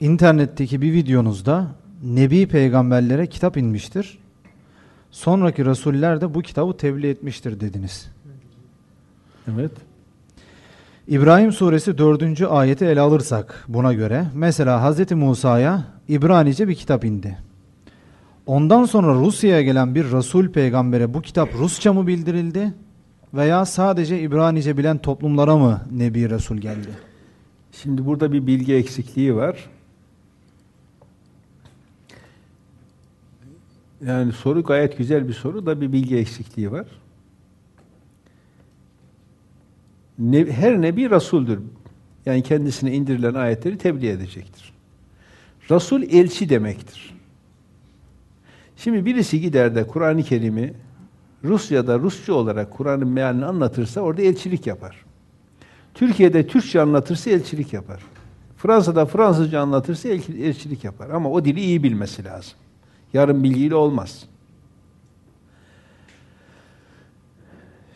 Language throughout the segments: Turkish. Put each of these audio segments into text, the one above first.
internetteki bir videonuzda Nebi peygamberlere kitap inmiştir. Sonraki rasuller de bu kitabı tebliğ etmiştir dediniz. Evet. İbrahim suresi 4. ayeti ele alırsak buna göre mesela Hz. Musa'ya İbranice bir kitap indi. Ondan sonra Rusya'ya gelen bir Resul peygambere bu kitap Rusça mı bildirildi veya sadece İbranice bilen toplumlara mı Nebi Resul geldi? Şimdi burada bir bilgi eksikliği var. Yani soru gayet güzel bir soru da bir bilgi eksikliği var. Ne, her nebi rasuldür. Yani kendisine indirilen ayetleri tebliğ edecektir. Rasul elçi demektir. Şimdi birisi gider de Kur'an-ı Kerim'i Rusya'da Rusça olarak Kur'an'ın mealini anlatırsa orada elçilik yapar. Türkiye'de Türkçe anlatırsa elçilik yapar. Fransa'da Fransızca anlatırsa elçilik yapar. Ama o dili iyi bilmesi lazım. Yarın bilgiyle olmaz.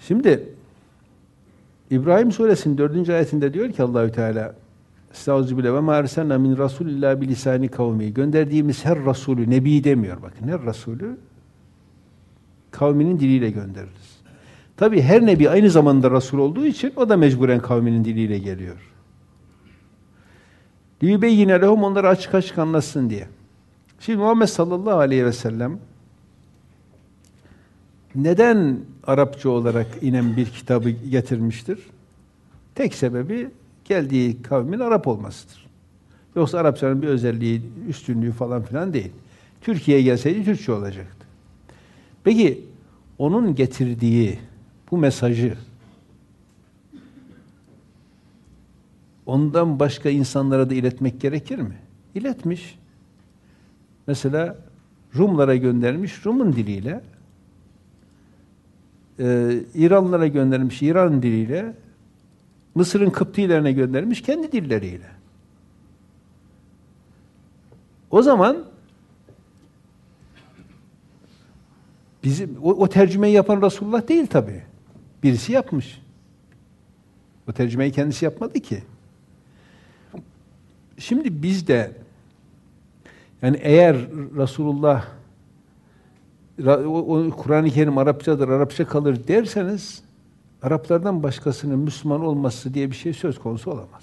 Şimdi İbrahim suresinin dördüncü ayetinde diyor ki Allahü Teala Estağfirullah ve ma erselna min rasulillah bilisani kavmi. Gönderdiğimiz her rasulü nebi demiyor bakın. Her rasulü kavminin diliyle göndeririz. Tabi her nebi aynı zamanda rasul olduğu için o da mecburen kavminin diliyle geliyor. yine lehum onları açık açık anlasın diye. Şimdi Muhammed sallallahu aleyhi ve sellem neden Arapça olarak inen bir kitabı getirmiştir? Tek sebebi geldiği kavmin Arap olmasıdır. Yoksa Arapçanın bir özelliği, üstünlüğü falan filan değil. Türkiye'ye gelseydi Türkçe olacaktı. Peki onun getirdiği bu mesajı ondan başka insanlara da iletmek gerekir mi? İletmiş. Mesela Rumlara göndermiş Rum'un diliyle e, İranlara göndermiş İran diliyle Mısır'ın Kıptilerine göndermiş kendi dilleriyle. O zaman bizim o, o tercümeyi yapan Resulullah değil tabi. Birisi yapmış. O tercümeyi kendisi yapmadı ki. Şimdi biz de yani eğer Resulullah Kur'an-ı Kerim Arapçadır, Arapça kalır derseniz Araplardan başkasının Müslüman olması diye bir şey söz konusu olamaz.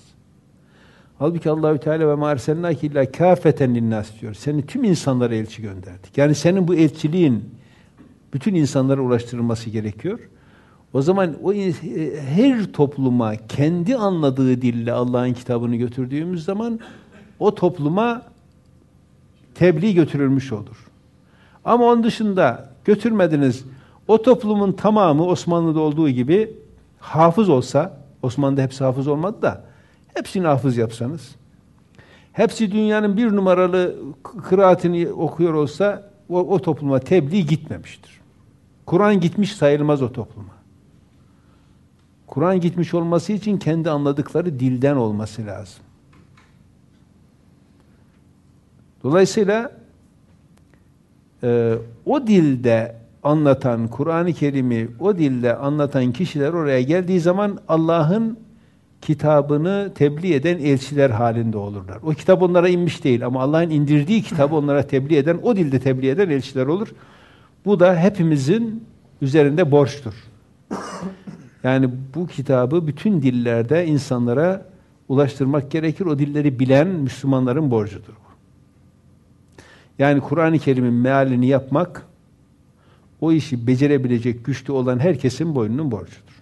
Halbuki Allahü Teala ve ma ki illa kâfeten linnas diyor. Seni tüm insanlara elçi gönderdik. Yani senin bu elçiliğin bütün insanlara ulaştırılması gerekiyor. O zaman o her topluma kendi anladığı dille Allah'ın kitabını götürdüğümüz zaman o topluma tebliğ götürülmüş olur. Ama onun dışında götürmediniz. O toplumun tamamı Osmanlı'da olduğu gibi hafız olsa, Osmanlı'da hepsi hafız olmadı da, hepsini hafız yapsanız, hepsi dünyanın bir numaralı kıraatini okuyor olsa, o, o topluma tebliğ gitmemiştir. Kur'an gitmiş sayılmaz o topluma. Kur'an gitmiş olması için kendi anladıkları dilden olması lazım. Dolayısıyla e, o dilde anlatan, Kur'an-ı Kerim'i o dilde anlatan kişiler oraya geldiği zaman Allah'ın kitabını tebliğ eden elçiler halinde olurlar. O kitap onlara inmiş değil ama Allah'ın indirdiği kitabı onlara tebliğ eden, o dilde tebliğ eden elçiler olur. Bu da hepimizin üzerinde borçtur. Yani bu kitabı bütün dillerde insanlara ulaştırmak gerekir. O dilleri bilen Müslümanların borcudur. Yani Kur'an-ı Kerim'in mealini yapmak o işi becerebilecek güçlü olan herkesin boynunun borcudur.